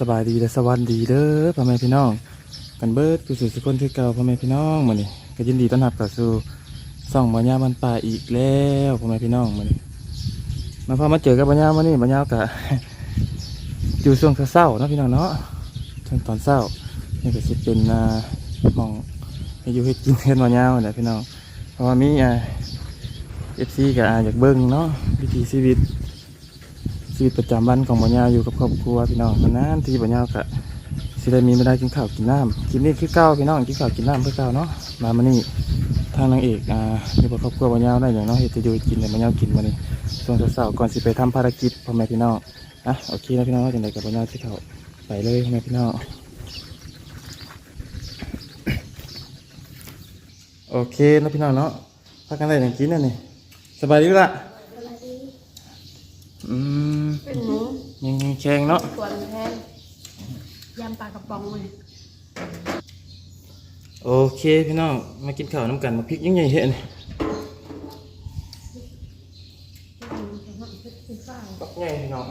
สบายดีและสวัสดีเด้อพ่อแม่พี่น้องกันเบิดผู้สื่อสุคนคือเก่าพ่อแม่พี่น้องมื้อนี้ก็ยินดีต้อนรับเข้าสู่ช่องบ่ยาบ้านป่าอีกแล้วพ่อแม่พี่น้องมื้อนี้มาพอมาเจอกับบ่ยามื้อนี้บ่ยากะอยู่ช่วงเช้าเนาะพี่น้องเนาะช่วงตอนเช้านี่ก็สิเป็นอ่ามองให้อยู่เฮ็ดกินเฮ็ดบ่ยาวนั่นแหละพี่น้องเพราะว่ามีอ่า FC ก็อ่าอยากเบิ่งเนาะวิถีชีวิต ชีวิตประจำวันของบ่ยาวอยู่กับครอบครัวพี่น้องนานที่บ่ยาวกะสิได้มีเวลากินข้าวกินน้ำกินนี่คือเก้าพี่น้องกินข้าวกินน้ำเพื่อเก้าเนาะมามานี่ทางนางเอกอ่าอยู่กับครอบครัวบ่ยาวได้อย่างเนาะเฮ็ดจะอยู่กินแต่บ่ยาวกินมานี่ช่วงเช้าๆก่อนสิไปทำภารกิจพ่อแม่พี่น้องอะโอเคนะพี่น้องว่าจังไดกับบ่ยาวสิเข้าไปเลยพ่อแม่พี่น้องโอเคนะพี่น้องเนาะพักกันได้อย่างกินนั่นนี่สบายดีละอืม เป็นหมู ยังยังแข็งเนาะส่วนแทนยำปลากระป๋องเลยโอเคพี่น้องมากินข้าวน้ำกันมาพริกยังไงเห็นปักใหญ่พี่น้อง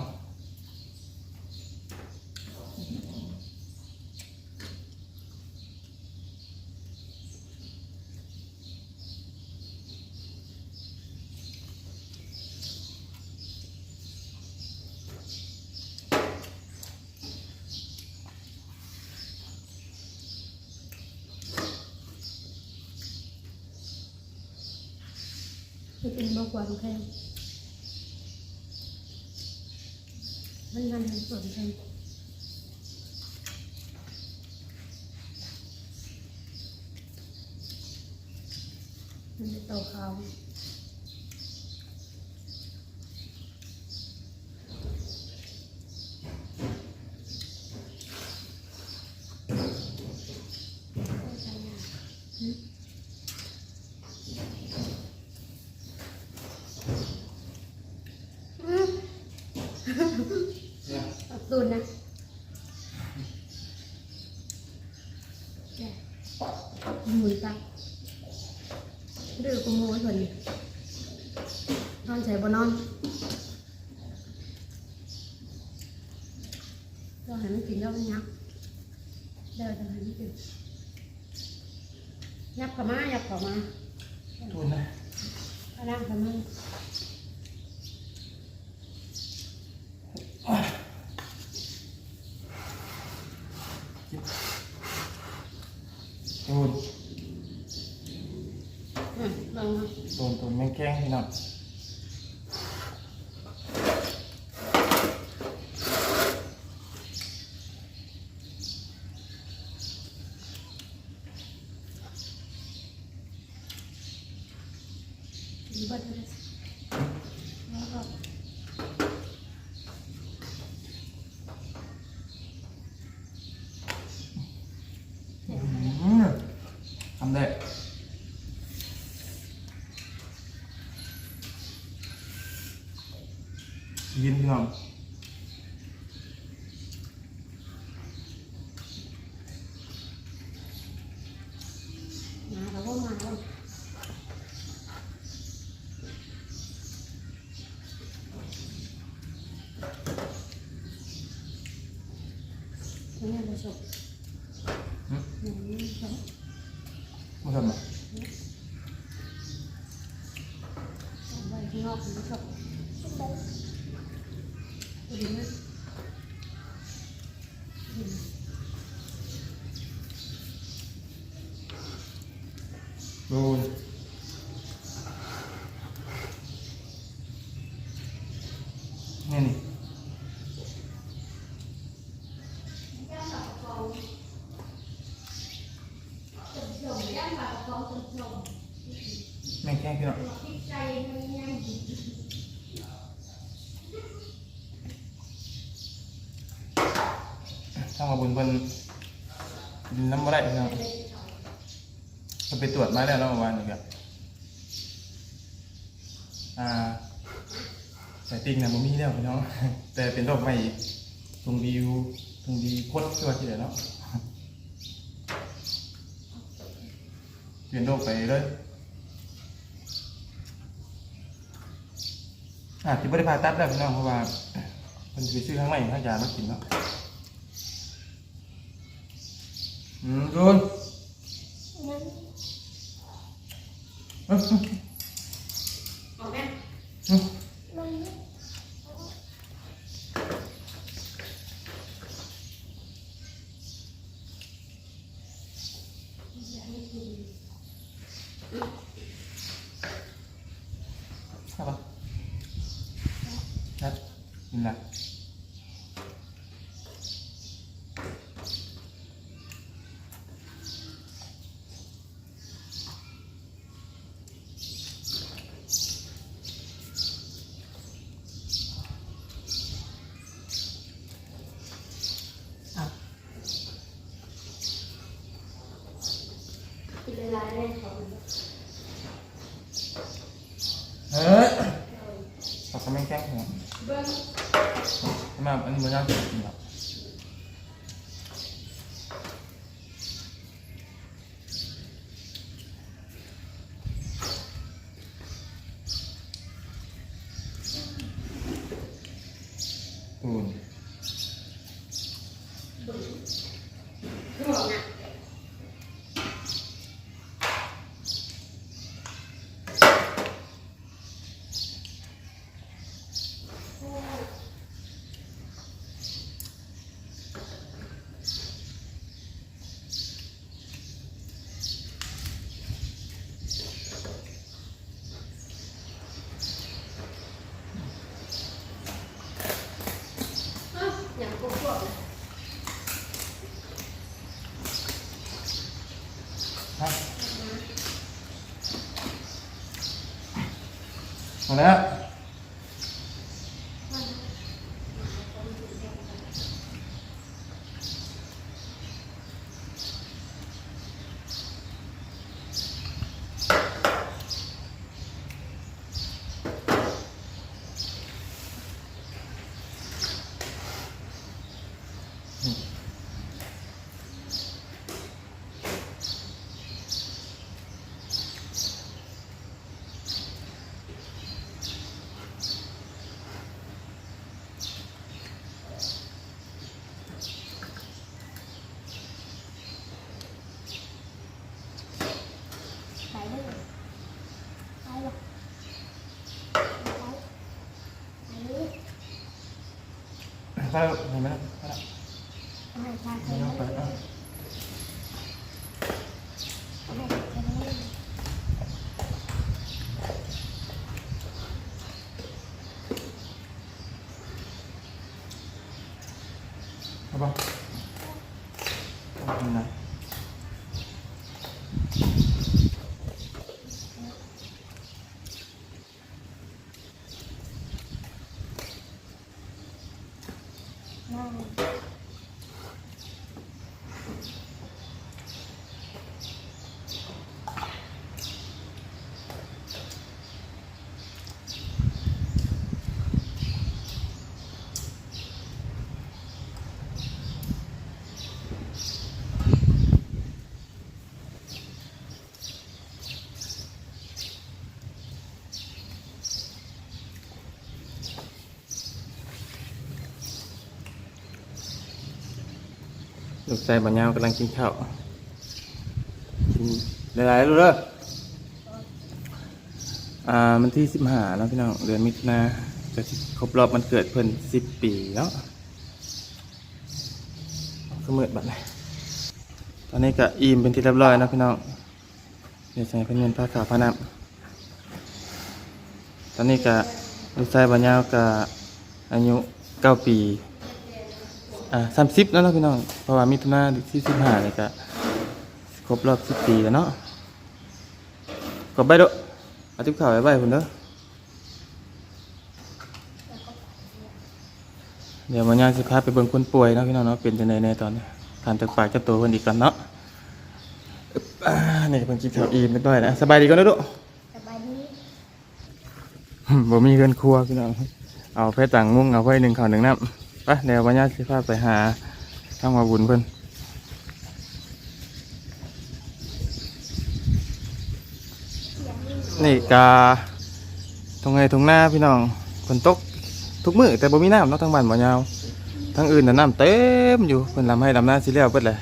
มัน เป็นบะหวานแทนมันมันส่วนแทนมันจะเตาขาว ตัดตุนนะแกหมุนไป ดื้อกูโม่ส่วนนี้นอนใส่บนนอนเราให้มันกินแล้วมันยับเดี๋ยวจะให้มันกินยับเข้ามายับเข้ามาทุนนะเอาล่างเข้ามา ทุน อืมลองมา ทุนทุนแม่งแข็ง พี่น้อง ดีบัดเลยแล้วก็ อืมทำได้ ยินพี่น้อง มาแล้วก็มาแล้วนี่เราชม อืม นี่ชม มาทำไม เอาไว้ข้างนอกนี่ชมดีไหม ทุนนี่นี่แม่งแข็งพี่น้อง ทางมาบุญเพิ่นดินน้ำบ่ได้พี่น้องเพิ่นไปตรวจมาแล้วเนาะเมื่อวานนี้ครับอ่าแต่ติ่งน่ะบ่มีแล้วพี่น้องแต่เป็นโรคใหม่อีกทุงดีอยู่ทุงดีพดคือว่าที่ไหนเนาะเปลี่ยนโรคไปเลยอาจจะไม่ได้ผ่าตัดแล้วพี่น้องเพราะว่าเพิ่นสิไปซื้อข้างในข้างยามากินเนาะ อืมจูน งั้น เอ้ย ออกไหม อืม ลง เอาปะครับนี่แหละ กินเวลาได้ของ เฮ้ยขอบคุณแม่งแก้งหัว เบิ้ง ทำไมอันนี้มันยากจริงๆหรออืม คือบอกนะ อย่างพวกพวก ฮะ หมดแล้ว ขายได้เลยขายหรอขายนี้ ไปแล้วเห็นไหมล่ะไปแล้วอาหารชาไทไม่ยต้องไปอะ อาหารไทย เอาป่ะเอาไปไหน นั่ง ลูกชายบัญญาวกำลังกินข้าวกินหลายๆรู้เด้ออ่ามันที่สิบห้าแล้วพี่น้องเดือนมิถุนาจะครบรอบมันเกิดเพิ่นสิบปีแล้วก็มืดบัดเลยตอนนี้ก็อิ่มเป็นที่เรียบร้อยนะพี่น้องเดี๋ยวใส่เพิ่นเงินผ้าขาวผ้าน้ำตอนนี้ก็ลูกชายบัญญาวก็อายุเก้าปี อ่าสามสิบแล้วเนาะพี่น้องเพราะว่ามิถุนาที่สิบห้าเนี่ยก็ครบรอบสิบปีแล้วเนาะกดใบเด้อเอาติ๊บข่าวไว้ใบคุณเด้อเดี๋ยววันนี้สิพาไปเบิ่งคนป่วยเนาะพี่น้องเนาะเป็นจังไดในตอนนี้ทานจากปากจากตัวเพิ่นอีกกันเนาะอึ๊บอ่านี่เพิ่นกินข้าวอิ่มเรียบร้อยแล้วสบายดีก่อนเด้อลูกสบายดีบ่มีเงินครัวพี่น้องเอาแพต่างมุ้งเอาไว้หนึ่งข้าวหนึ่งน้ำ ไปเดี๋ยววันนี้สิพาไปหาทางมาบุญเพื่อนนี่กาตรงไงตรงหน้าพี่น้องฝนตกทุกมือแต่บ่มีน้ำเนาะทั้งบ้านบ่ยาวทั้งอื่นน่ะน้ำเต็มอยู่เพิ่นลำให้ลำหน้าสิเล้วเปิดเลย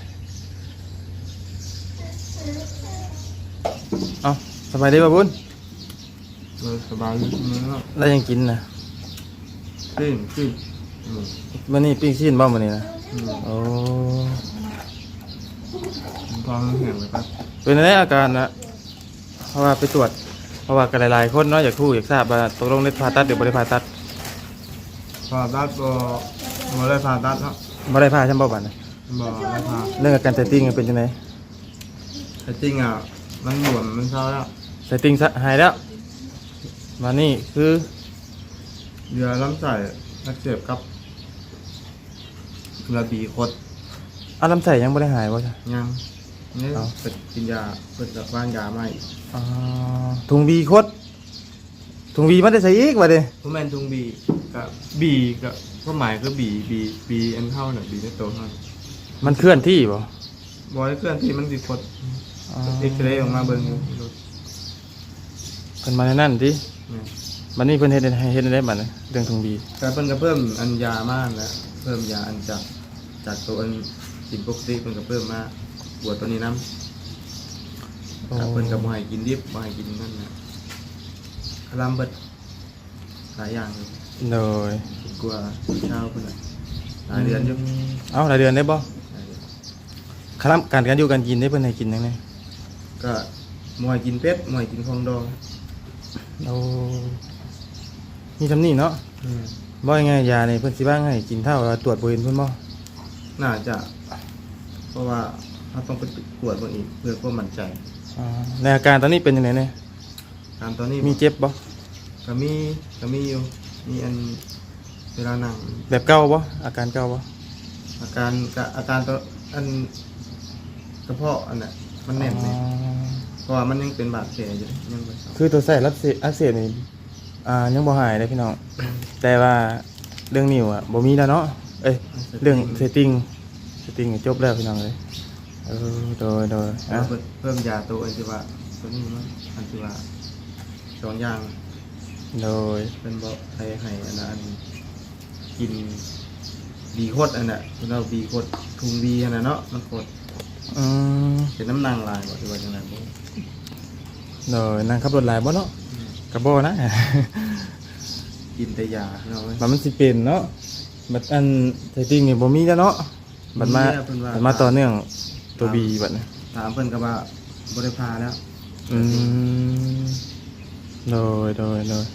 เอาสบายดีป่ะบุญสบายดีแล้วยังกินนะขึ้นขึ้น มวันนี้ปิ้งชิ้นบ้างวันนี้นะอืมโอ้พอแห้งเลยปะเป็นไงอาการนะเพราะว่าไปตรวจ เพราะว่ากันหลายๆคนเนาะอยากคู่อยากทราบว่าตกลงได้ผ่าตัดหรือไม่ได้ผ่าตัดผ่าตัดบ่บ่ได้ผ่าตัดเนาะไม่ได้ผ่าใช่ไหมบ้านนะบ่ได้ผ่าเรื่องอาการไตติ้งเป็นยังไงแต่จริงอะมันบวมมันเศร้าแล้วไตติ้งสะหายแล้วมานี่คือเยื่อลำไส้อักเสบ กับระบีคดอารมณ์ใส่ยังไม่ได้หายวะจ้ะ ยังนี่เอ้าเป็นกินยาเปิดจากบ้านยาใหม่อ๋อถุงบีโคตรถุงบีมันได้ใส่อีกวะเด้ผู้แมนทุงบีกับบีกับก็หมายคือบีบีบีอันเท่าน่ะบีในตัวเท่ามันเคลื่อนที่ป่ะบอยเคลื่อนที่มันสิคดเอ็กซเรย์ออกมาเบิ่งอยู่เพิ่นมาในนั่นดิเนี่ยบันนี้เพิ่นเฮ็ดให้เฮ็ดได้บัดนะเรื่องถุงบีแต่เพิ่นก็เพิ่มอันยามากแล้ว เพิ่มยาอันจากจากตัวอันกินปกติเพิ่นก็เพิ่มมาปวดตัวนี้น้ำครับเพิ่นก็บ่ให้กินดิบบ่ให้กินนั่นนะคลำเบิดหลายอย่างเลยโดยกลัวเช้าเพิ่นน่ะหลายเดือนอยู่เอ้าหลายเดือนได้บ่หลายเดือนครับการการอยู่การกินได้เพิ่นให้กินจังได๋ก็มวยกินเป็ดมวยกินของดองโอ้มีทำนี่เนาะ บ่ยังไงยานี่เพิ่นสิบ้างให้กินเท่าว่าตรวจบ่เห็นเพิ่นบ่น่าจะ เพราะว่าเราต้องไปตรวจเบิ่งอีกเพื่อความมั่นใจอ๋อในอาการตอนนี้เป็นจังไดเนี่ยตามตอนนี้มีเจ็บบ่ก็มีก็มีอยู่มีอันเวลานั่งแบบเก่าบ่อาการเก่าบ่อาการกะอาการตัวอันกระเพาะอันน่ะมันแน่นเลยอ๋อเพราะว่ามันยังเป็นบาดแผลอยู่ยังไม่เศร้าคือตัวใส่รับเสอักเสบนี่ อ่ายังบ่หายเลยพี่น้อง แต่ว่าเรื่องนิ้วอะบ่มีแล้วเนาะเอ้ยเรื่องเซตติ้งเซตติ้งจบแล้วพี่น้องเลยเออโดยโดยแล้อะวเพิ่มเพิ่มยาตัวอันที่ว่าตัวนี้มันอันที่ว่าสองอย่างโดยเป็นบอกให้ให้อันนั้นอันกินบีโคตรอันน่ะเราบีโคตรทุงบีอันน่ะเนาะมันโคตรอืมเป็นน้ำนางลายบอกที่ว่าจังไงบ่โดยนั่งขับรถหลายบ่เนาะ กระบ่นะ กินแต่ยาเนาะเว้ยบัดมันสิเป็นเนาะบัดอันไทติ้งนี่บ่มีแล้วเนาะบัดมาบ่มีแล้วเพิ่นว่าบัดมาต่อเนื่องตัวบีบัดนะถามเพิ่นก็ว่าบ่ได้พาแล้วอืมโดยโดยโดย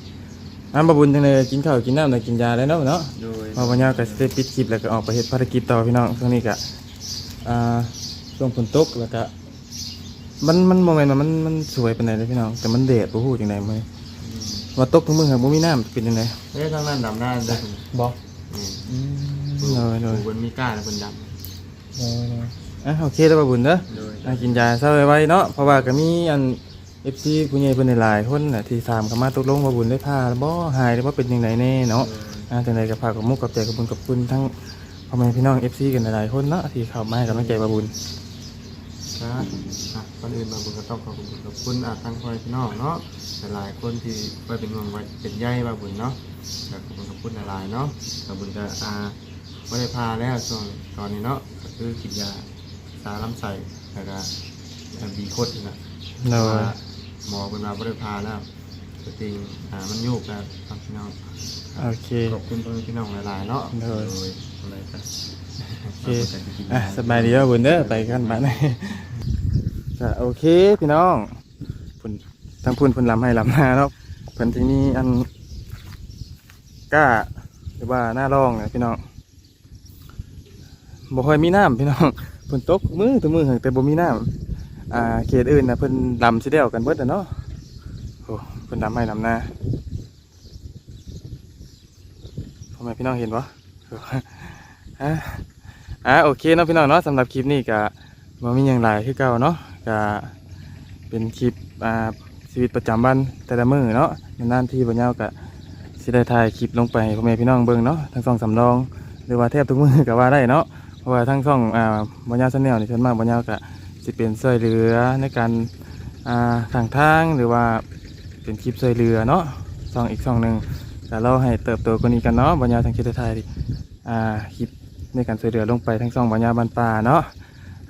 อันบ่บุญจังได๋กินข้าวกินน้ำได้กินยาแล้วเนาะเนาะ โดย พอวันนี้ก็สิได้ปิดคลิปแล้วก็ออกไปเฮ็ดภารกิจต่อพี่น้องช่วงนี้ก็อ่าช่วงฝนตกแล้วก็มันมันโมเมนต์ว่ามันมันสวยปานใดเลยพี่น้องแต่มันแดดบ่ฮู้จังไดมื้อ ว่าตกทุกมื้อครับบ่มีน้ำเป็นจังไดเอ้ยทางนั้นดำหน้าได้บ่อืมอืมปลูกโดยโดยปลูกบนมีก้าแล้วบนดโดยโดยอะโอเคแล้วบ่บุญเด้อำโดยอะกินยาเศร้าไว้ๆเนาะเพราะว่าก็มีอัน FC ผู้ใหญ่เพิ่นหลายๆคนน่ะที่ถามเข้ามาตกลงว่าบุญได้พาบ่หายหรือว่าเป็นจังไดแน่เนาะ อ่าจังใดก็ฝากกับมุกกับใจกับบุญกับคุณทั้งพ่อแม่พี่น้อง FC กันหลายๆคนเนาะที่เข้ามาให้กำลังใจบาบุญครับอะก่อนอื่นมาบุญก็ต้องขอบคุณขอบคุณอะทั้งพ่อพี่น้องเนาะ หลายๆคนที่ไปเป็นห่วงไว้เป็นใยบาบุญเนาะก็ขอบคุณขอบคุณหลายๆเนาะบาบุญก็อ่าไม่ได้พาแล้วช่วงตอนนี้เนาะก็คือกินยาสาลำไส้แล้วก็อ่าบีโคตรนะโดยว่าหมอเป็นมาไม่ได้พาแล้วจริงๆอ่ามันโยกแล้วครับพี่น้องโอเคขอบคุณพ่อแม่พี่น้องหลายๆเนาะโดยอะไรกันโอเคอะสบายดีแล้วบุญเด้อไปกันบ้านก็โอเคพี่น้องพุ่น ทั้งพุ่นพุ่นลำให้ลำหน้าเนาะเพิ่นที่นี่อันกล้าหรือว่าหน้าร่องเนี่ยพี่น้องบ่ค่อยมีน้ำพี่น้องเพิ่นตกมือตัวมือแต่บ่มีน้ำอ่าเขตอื่นนะเพิ่นลำสิเดียวกันเบิดน่ะเนาะโอ้เพิ่นลำให้ลำหน้าพ่อแม่พี่น้องเห็นปะอะอะโอเคเนาะพี่น้องเนาะสำหรับคลิปนี้ก็บ่มีอย่างไรคือเก่าเนาะก็เป็นคลิปอ่า ชีวิตประจำวันแต่ละมื้อเนาะนานๆที่บ่ยาวก็สิได้ถ่ายคลิปลงไปให้พ่อแม่พี่น้องเบิ่งเนาะทั้งสองสำรอง หรือว่าแทบทุกมื้อก็ว่าได้เนาะเพราะว่าทั้งช่องอ่าบ่ยาวซันแนลนี่ส่วนมากบ่ยาวก็สิเป็นช่วยเหลือในการอ่าข้างทางหรือว่าเป็นคลิปช่วยเหลือเนาะช่องอีกช่องหนึงแต่เราให้เติบโตกว่านี้กันเนาะบัญญาทางคิดไทยอ่าคิดในการช่วยเหลือลงไปทั้งสองบัญญาบันป่าเนาะ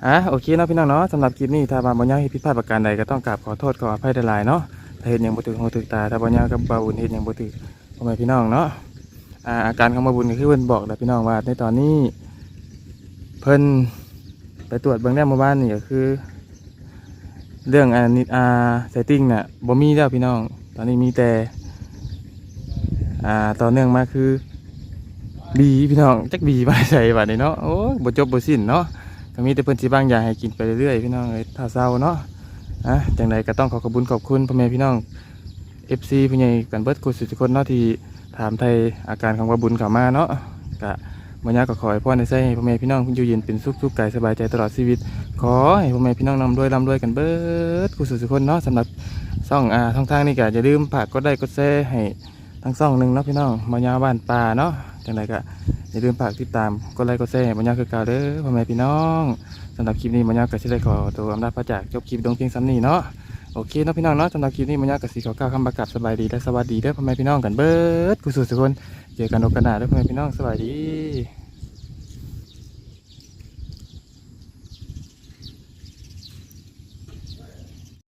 อะโอเคเนาะพี่น้องเนาะสำหรับคลิปนี้ถ้าบางบ่ยาวเฮ็ดผิดพลาดประการใดก็ต้องกราบขอโทษขออภัยหลายเนาะถ้าเฮ็ดหยังบ่ถูกหูถูกตาถ้าบ่ยาวกับบาวอุ่นเฮ็ดหยังบ่ถูกพ่อแม่พี่น้องเนาะอ่าอาการของบาบุญก็คือเพิ่นบอกแล้วพี่น้องว่าในตอนนี้ เพิ่นไปตรวจเบื้องแรกเมื่อวานนี่ก็คือ เรื่องอันนี้อ่าเซตติ้งน่ะบ่มีแล้วพี่น้อง ตอนนี้มีแต่อ่าต่อเนื่องมาคือบีพี่น้องจักบีมาใส่บัดนี้เนาะโอ้บ่จบบ่สิ้นเนาะ ก็มีแต่เพิ่นสิบางอย่างให้กินไปเรื่อยๆพี่น้องเอ้ยถ้าเศร้าเนาะอะจังใดก็ต้องขอขอบคุญขอบคุณพ่อแม่พี่น้อง FC ผู้ใหญ่กันเบิดกุศลทุกคนเนาะที่ถามไทยอาการของว่าบุญเข้ามาเนาะก็บ่ยากก็ขอให้พ่อในใส่ให้พ่อแม่พี่น้องอยู่เย็นเป็นสุขทุกข์กายสบายใจตลอดชีวิต ขอให้พ่อแม่พี่น้องนำด้วยร่ำรวยกันเบิดกุศลทุกคนเนาะสำหรับช่องอ่าช่องทางนี้ก็อย่าลืมฝากกดไลค์กดแชร์ให้ทั้งช่องหนึงเนาะพี่น้องมายาบ้านป่าเนาะ จังใดก็อย่าลืมฝากติดตามกดไลค์กดแชร์ให้บ่ยาคือเก่าเด้อพ่อแม่พี่น้องสำหรับคลิปนี้บ่ยาก็สิได้ขอตัวอำลาพระจากจบคลิปดงเพียงซ้ำนี้เนาะโอเคเนาะพี่น้องเนาะสำหรับคลิปนี้มันยากกับสีขาวก้าวคำประกาศสบายดีและสวัสดีเด้อพ่อแม่พี่น้องกันเบิร์ดกุศลสุขคนเจอกันโอกาสหน้าเด้อพ่อแม่พี่น้องสบายดี